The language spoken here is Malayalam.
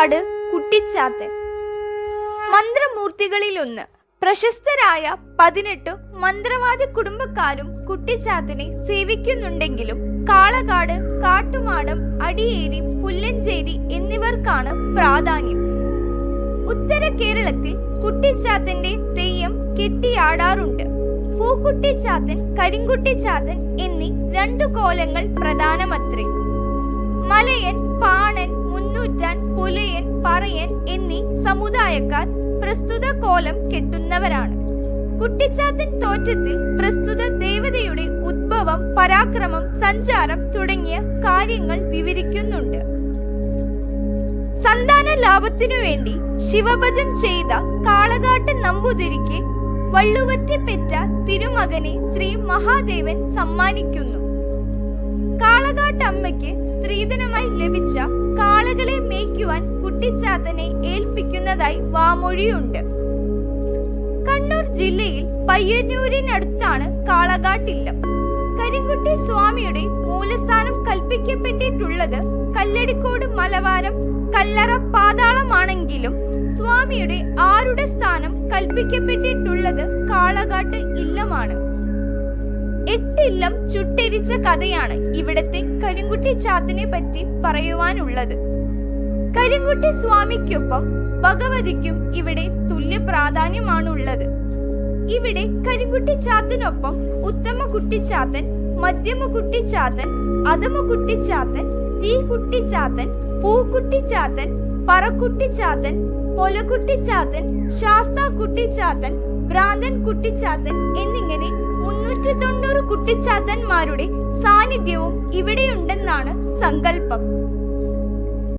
കാളകാട് കുട്ടിച്ചാത്തൻ. മന്ത്രമൂർത്തികളിലൊന്ന്. പ്രശസ്തരായ പതിനെട്ട് മന്ത്രവാദി കുടുംബക്കാരും കുട്ടിച്ചാത്തിനെ സേവിക്കുന്നുണ്ടെങ്കിലും കാളകാട് കാട്ടുമാടം അടിയേരി പുല്ലഞ്ചേരി എന്നിവർക്കാണ് പ്രാധാന്യം. ഉത്തര കേരളത്തിൽ കുട്ടിച്ചാത്തന്റെ തെയ്യം കെട്ടിയാടാറുണ്ട്. പൂക്കുട്ടിച്ചാത്തൻ കരിങ്കുട്ടിച്ചാത്തൻ എന്നീ രണ്ടു കോലങ്ങൾ പ്രധാനമത്രേ. മലയൻ പറയൻ എന്നീ സമുദായക്കാർ പ്രസ്തുത കോലം കെട്ടുന്നവരാണ്. കുട്ടിച്ചാത്തൻ തോറ്റത്തിൽ പ്രസ്തുത ദേവതയുടെ ഉദ്ഭവം പരാക്രമം സഞ്ചാരം തുടങ്ങിയ കാര്യങ്ങൾ വിവരിക്കുന്നുണ്ട്. സന്താന ലാഭത്തിനു വേണ്ടി ശിവഭജൻ ചെയ്ത കാളകാട്ട് നമ്പൂതിരിക്ക് വള്ളുവത്തി പെറ്റ തിരുമകനെ ശ്രീ മഹാദേവൻ സമ്മാനിക്കുന്നു. കാളകാട്ടമ്മയ്ക്ക് സ്ത്രീധനമായി ലഭിച്ച കാളകളെ മേയ്ക്കുവാൻ കുട്ടിച്ചാത്തനെ ഏൽപ്പിക്കുന്നതായി വാമൊഴിയുണ്ട്. കണ്ണൂർ ജില്ലയിൽ പയ്യന്നൂരിനടുത്താണ് കാളകാട്ടില്ലം. കരിങ്കുട്ടി സ്വാമിയുടെ മൂലസ്ഥാനം കൽപ്പിക്കപ്പെട്ടിട്ടുള്ളത് കല്ലടിക്കോട് മലവാരം കല്ലറ പാതാളമാണെങ്കിലും സ്വാമിയുടെ ആരുടെ സ്ഥാനം കൽപ്പിക്കപ്പെട്ടിട്ടുള്ളത് കാളകാട്ട് ഇല്ലമാണ് എട്ടില്ലം ചുട്ടിരിച്ച കഥയാണ് ഇവിടത്തെ കരിങ്കുട്ടി ചാത്തിനെ പറ്റി പറയുവാനുള്ളത്. കരിങ്കുട്ടി സ്വാമിക്കൊപ്പം ഭഗവതിക്കും ഇവിടെ തുല്യ പ്രാധാന്യമാണുള്ളത്. ഇവിടെ കരിങ്കുട്ടി ചാത്തനൊപ്പം ഉത്തമ കുട്ടിച്ചാത്തൻ മധ്യമ കുട്ടിച്ചാത്തൻ അധമ കുട്ടിച്ചാത്തൻ തീ കുട്ടിച്ചാത്തൻ പൂക്കുട്ടിച്ചാത്തൻ പറക്കുട്ടിച്ചാത്തൻ പൊലക്കുട്ടിച്ചാത്തൻ ശാസ്താ കുട്ടിച്ചാത്തൻ ഭ്രാന്തൻ കുട്ടിച്ചാത്തൻ എന്നിങ്ങനെ മുന്നൂറ്റി തൊണ്ണൂറ് കുട്ടിച്ചാത്തന്മാരുടെ സാന്നിധ്യവും ഇവിടെയുണ്ടെന്നാണ് സങ്കല്പം.